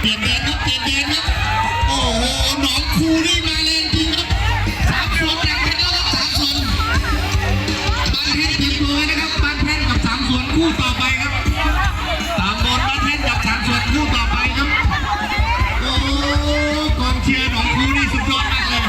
เปลี่ยนแดนครับเปลี่ยนแดนครับโอ้โหน้องคูนี่มาแรงจริงครับสามส่วนแตกไปแล้วครับสามคนบางแท่นเตรียมตัวนะครับบางแท่นกับสามส่วนคู่ต่อไปครับสามบอบางแท่นกับสามส่วนคู่ต่อไปครับโอ้กองเชียร์หนองคูนี่สุดยอดมากเลย